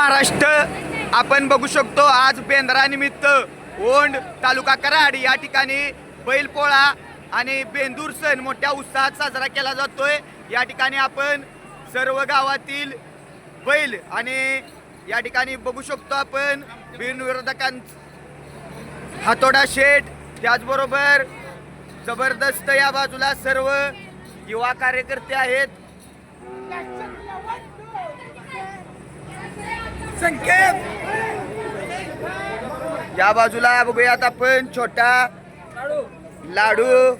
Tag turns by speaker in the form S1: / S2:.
S1: महाराष्ट्र. आपण बघू शकतो आज बेंद्रानिमित्त ओंड तालुका कराड या ठिकाणी बैलपोळा आणि बेंदूर सण मोठ्या उत्साहात साजरा केला जातोय. या ठिकाणी आपण सर्व गावातील बैल आणि या ठिकाणी बघू शकतो आपण बिनविरोधकां हातोडा शेठ. त्याचबरोबर जबरदस्त या बाजूला सर्व युवा कार्यकर्ते आहेत. संकेत. या बाजूला बघूयात आपण छोटा लाडू.